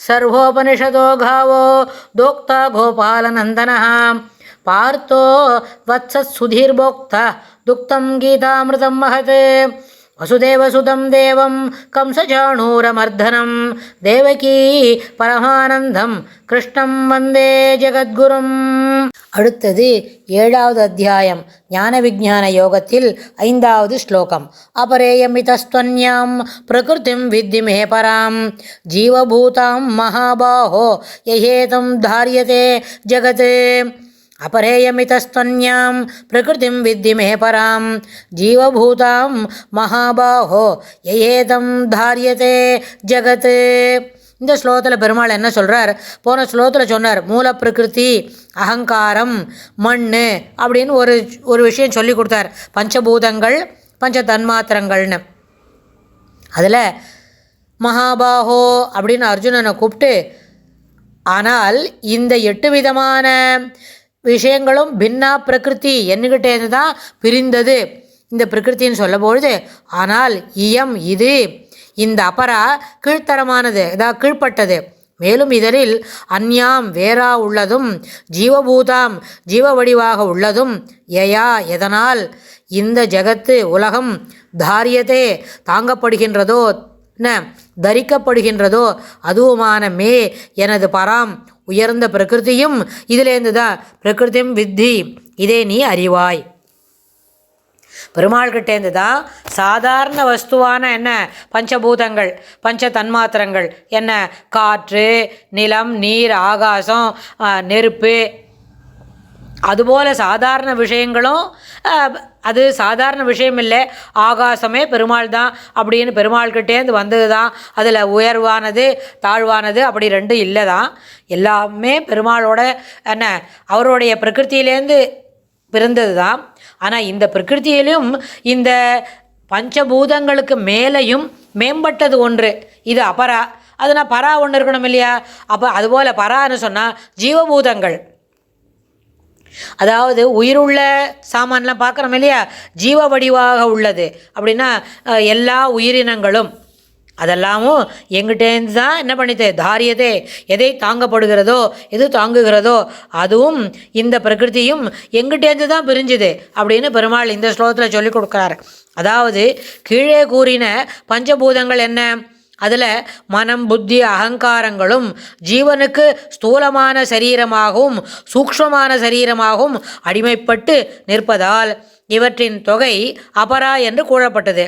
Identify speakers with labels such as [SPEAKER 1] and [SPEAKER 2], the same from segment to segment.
[SPEAKER 1] ಸರ್ವೋಪನಿಷದೋ ಘಾವೋ ದೋಕ್ತ ಗೋಪಾಲನಂದನ ಪಾರ್ಥೋ ವತ್ಸತ್ಸುಧೀರ್ಭೋಕ್ತ ದುಕ್ತಂ ಗೀತಾಮೃತಂ ಮಹತೆ ವಸುದೇವಸುತಂ ದೇವಂ ಕಂಸಚಾಣೂರಮರ್ಧನಂ ದೇವಕೀ ಪರಮಾನಂದಂ ಕೃಷ್ಣಂ ವಂದೇ ಜಗದ್ಗುರುಂ அடுத்தது ஏழாவது அத்தியாயம் ஞான விஜான யோகத்தில் ஐந்தாவது ஸ்லோகம் அபரேயமிதஸ்துவன்யாம் பிரகிருதிம் வித்திமே பராம் ஜீவபூதாம் மகாபாஹோ யஹேதம் தாரியதே ஜகத் அபரேயமிதஸ்தன்யாம் प्रकृतिं विद्धि मे परां जीवभूतां महाबाहो ययेदं धार्यते जगत् இந்த ஸ்லோகத்தில் பெருமாள் என்ன சொல்கிறார் போன ஸ்லோகத்தில் சொன்னார் மூல பிரகிருதி அகங்காரம் மண் அப்படின்னு ஒரு ஒரு விஷயம் சொல்லி கொடுத்தார். பஞ்சபூதங்கள் பஞ்ச தன்மாத்திரங்கள்னு அதில் மகாபாஹோ அப்படின்னு அர்ஜுனனை கூப்பிட்டு ஆனால் இந்த எட்டு விதமான விஷயங்களும் பின்னா பிரகிருதி என்னகிட்டேருந்து தான் பிரிந்தது. இந்த பிரகிருத்தின்னு சொல்லும்பொழுது ஆனால் இயம் இது இந்த அபரா கீழ்த்தரமானது இதாக கீழ்ப்பட்டது. மேலும் இதனில் அந்யாம் வேறா உள்ளதும் ஜீவபூதாம் ஜீவ வடிவாக உள்ளதும் ஏயா எதனால்? இந்த ஜகத்து உலகம் தாரியதே தாங்கப்படுகின்றதோ ந தரிக்கப்படுகின்றதோ அதுவுமான மே எனது பராம் உயர்ந்த பிரகிருதியும் இதிலேருந்து தான் பிரகிருதியும் வித்தி இதே நீ அறிவாய். பெருமாள்கிட்டேருந்து தான் சாதாரண வஸ்துவான என்ன? பஞ்சபூதங்கள் பஞ்ச தன்மாத்திரங்கள் என்ன? காற்று நிலம் நீர் ஆகாசம் நெருப்பு. அதுபோல் சாதாரண விஷயங்களும் அது சாதாரண விஷயம் இல்லை ஆகாசமே பெருமாள் தான் அப்படின்னு பெருமாள்கிட்டேருந்து வந்தது தான் அதில் உயர்வானது தாழ்வானது அப்படி ரெண்டும் இல்லை தான் எல்லாமே பெருமாளோட என்ன அவருடைய பிரகிருத்தியிலேருந்து பிறந்தது தான் ஆனால் இந்த பிரகிருத்தியிலும் இந்த பஞ்சபூதங்களுக்கு மேலேயும் மேம்பட்டது ஒன்று. இது அபரா. அதனால் பரா ஒன்று இருக்கணும் இல்லையா? அப்போ அதுபோல் பரான்னு சொன்னால் ஜீவபூதங்கள். அதாவது உயிருள்ள சாமான்லாம் பார்க்குறோம் இல்லையா? ஜீவ வடிவாக உள்ளது. அப்படின்னா எல்லா உயிரினங்களும். அதெல்லாமும் எங்கிட்டேருந்து தான் என்ன பண்ணிது தாரியதே. எதை தாங்கப்படுகிறதோ? எது தாங்குகிறதோ? அதுவும் இந்த பிரகிருதியும் எங்கிட்டேருந்து தான் பிரிஞ்சுது அப்படின்னு பெருமாள் இந்த ஸ்லோகத்தில் சொல்லி கொடுக்குறாரு. அதாவது கீழே கூறின பஞ்சபூதங்கள் என்ன? அதில் மனம் புத்தி அகங்காரங்களும் ஜீவனுக்கு ஸ்தூலமான சரீரமாகவும் சூக்ஷ்மமான சரீரமாகவும் அடிமைப்பட்டு நிற்பதால் இவற்றின் தொகை அபரா என்று கூறப்பட்டது.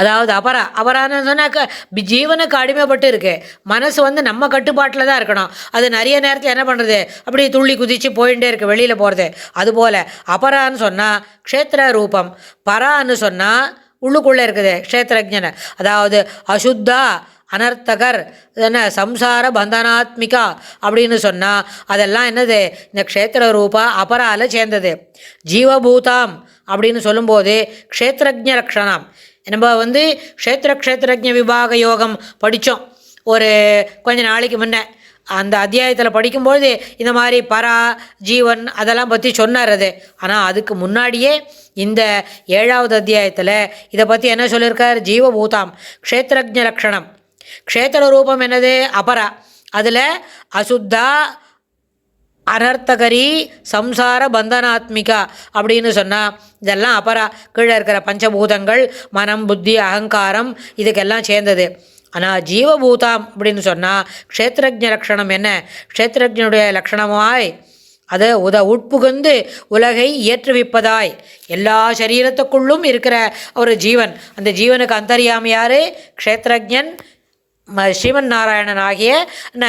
[SPEAKER 1] அதாவது அபரா அபரான்னு சொன்னாக்க ஜீவனுக்கு அடிமைப்பட்டு இருக்கு மனசு வந்து நம்ம கட்டுப்பாட்டில் தான் இருக்கணும். அது நிறைய நேரத்தில் என்ன பண்ணுறது அப்படி துள்ளி குதித்து போயிட்டே இருக்குது வெளியில் போகிறது அதுபோல் அபரான்னு சொன்னால் க்ஷேத்திர ரூபம். பரான்னு சொன்னால் உள்ளுக்குள்ளே இருக்குது க்ஷேத்திரஜனை அதாவது அசுத்தா அனர்த்தகர் என்ன சம்சார பந்தனாத்மிகா அப்படின்னு சொன்னால் அதெல்லாம் என்னது? இந்த க்ஷேத்திர ரூபா அபரால சேர்ந்தது. ஜீவபூதாம் அப்படின்னு சொல்லும்போது க்ஷேத்திரஜ ரக்ஷணம் நம்ம வந்து க்ஷேத்திர க்ஷேத்திரஜ விபாக யோகம் படித்தோம் ஒரு கொஞ்ச நாளைக்கு முன்னே. அந்த அத்தியாயத்தில் படிக்கும்பொழுது இந்த மாதிரி பரா ஜீவன் அதெல்லாம் பற்றி சொன்னார் அது. ஆனால் அதுக்கு முன்னாடியே இந்த ஏழாவது அத்தியாயத்தில் இதை பற்றி என்ன சொல்லியிருக்கார் ஜீவபூதாம் க்ஷேத்திரஜ லக்ஷணம். க்ஷேத்திர ரூபம் என்னது? அபரா. அதில் அசுத்தா அனர்த்தகரி சம்சார பந்தனாத்மிகா அப்படின்னு சொன்னால் இதெல்லாம் அபரா கீழே இருக்கிற பஞ்சபூதங்கள் மனம் புத்தி அகங்காரம் இதுக்கெல்லாம் சேர்ந்தது. ஆனால் ஜீவபூதாம் அப்படின்னு சொன்னால் க்ஷேத்திரஜ லக்ஷணம் என்ன? க்ஷேத்திரஜனுடைய லக்ஷணமாய் அதை உத உட்புகுந்து உலகை ஏற்றுவிப்பதாய் எல்லா சரீரத்துக்குள்ளும் இருக்கிற ஒரு ஜீவன். அந்த ஜீவனுக்கு அந்தரியாமையார் யார்? க்ஷேத்திரஜன் ஸ்ரீமன் நாராயணன் ஆகிய ந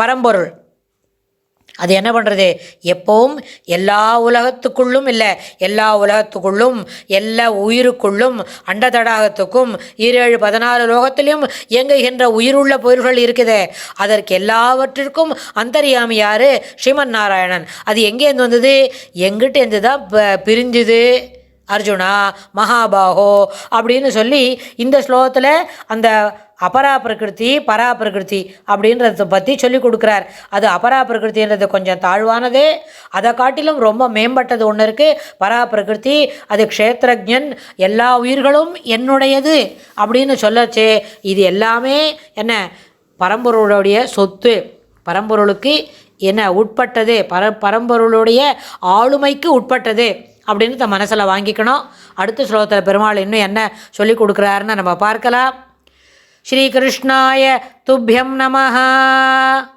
[SPEAKER 1] பரம்பொருள். அது என்ன பண்ணுறது எப்போவும் எல்லா உலகத்துக்குள்ளும் இல்லை எல்லா உலகத்துக்குள்ளும் எல்லா உயிருக்குள்ளும் அண்ட தடாகத்துக்கும் ஈரேழு பதினாலு லோகத்திலையும் இயங்குகின்ற உயிருள்ள பொருள்கள் இருக்குதே. அதற்கு எல்லாவற்றிற்கும் அந்தரியாமி யார்? ஸ்ரீமன் நாராயணன். அது எங்கேருந்து வந்தது? எங்கிட்டேருந்து தான் ப- பிரிஞ்சுது. அர்ஜுனா மகாபாகோ அப்படின்னு சொல்லி இந்த ஸ்லோகத்தில் அந்த அபரா பிரகிருதி பரா பிரகிருதி அப்படின்றத பற்றி சொல்லி கொடுக்குறார். அது அபரா பிரகிருதின்றது கொஞ்சம் தாழ்வானது. அதை காட்டிலும் ரொம்ப மேம்பட்டது ஒன்று இருக்குது பரா பிரகிருதி அது க்ஷேத்திரஜன் எல்லா உயிர்களும் என்னுடையது அப்படின்னு சொல்லச்சே. இது எல்லாமே என்ன? பரம்பொருளுடைய சொத்து. பரம்பொருளுக்கு என்ன உட்பட்டது? பர பரம்பொருளுடைய ஆளுமைக்கு உட்பட்டது? அப்படின்னு தன் மனசில் வாங்கிக்கணும். அடுத்த ஸ்லோகத்தில் பெருமாள் இன்னும் என்ன சொல்லி கொடுக்குறாருன்னு நம்ம பார்க்கலாம். ஸ்ரீகிருஷ்ணாய துப்பியம் நமஹா.